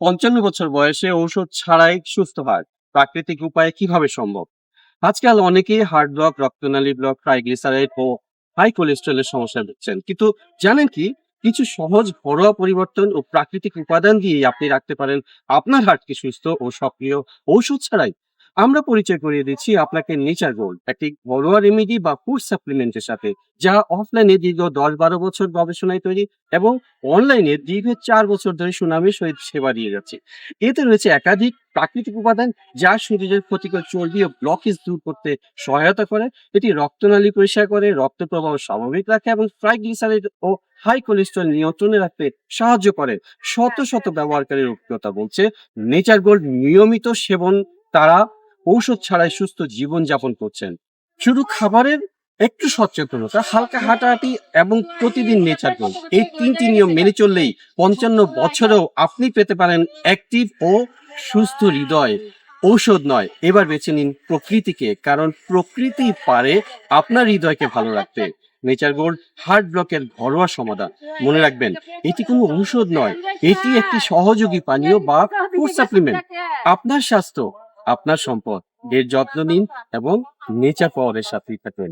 পঞ্চান্ন বছর বয়সে ঔষধ ছাড়াই সুস্থ হয়। প্রাকৃতিক উপায়ে কীভাবে সম্ভব? আজকাল অনেকেই হার্ট ব্লক, রক্তনালী ব্লক, ট্রাইগ্লিসারাইড ও হাই কোলেস্ট্রলের সমস্যা দেখছেন। কিন্তু জানেন কি? কিছু সহজ ঘরোয়া পরিবর্তন ও প্রাকৃতিক উপাদান দিয়ে আপনি রাখতে পারেন আপনার হার্টকে সুস্থ ও সক্রিয় ঔষধ ছাড়াই। আমরা পরিচয় করিয়ে দিচ্ছি আপনাকে নেচার গোল্ড একটি ঘরোয়া রেমেডি বা ফুড সাপ্লিমেন্টের সাথে, যা অফলাইনে দীর্ঘ দশ বারো বছর গবেষণায় তৈরি এবং অনলাইনে দীর্ঘ চার বছর ধরে সুনামের সহিত সেবা দিয়ে যাচ্ছে। এতে রয়েছে একাধিক প্রাকৃতিক উপাদান, যা শরীরের ক্ষতিকর চর্বি ও ব্লকেজ দূর করতে সহায়তা করে। এটি রক্তনালী পরিষ্কার করে, রক্ত প্রবাহ স্বাভাবিক রাখে এবং ট্রাইগ্লিসারাইড ও হাই কোলেস্ট্রল নিয়ন্ত্রণে রাখতে সাহায্য করে। শত শত ব্যবহারকারীর অভিজ্ঞতা বলছে নেচার গোল্ড নিয়মিত সেবন তারা ঔষধ ছাড়াই সুস্থ জীবন যাপন করছেন। শুধু খাবারের একটু সচেতনতা, হালকা হাঁটাহাঁটি এবং প্রতিদিন নেচার গোল্ড এই তিনটি নিয়ম মেনে চললেই পঞ্চান্ন বছরেও আপনি পেতে পারেন অ্যাক্টিভ ও সুস্থ হৃদয়। ঔষধ নয়, এবার বেছে নিন প্রকৃতিকে, কারণ প্রকৃতি পারে আপনার হৃদয়কে ভালো রাখতে। নেচার গোল্ড হার্ট ব্লকের ঘরোয়া সমাধান। মনে রাখবেন, এটি কোনো ঔষধ নয়, এটি একটি সহযোগী পানীয় বা ফুড সাপ্লিমেন্ট আপনার স্বাস্থ্য আপনার সম্পদ এর যত্ন নিন এবং নেচার পাওয়ারের সাথেই থাকবেন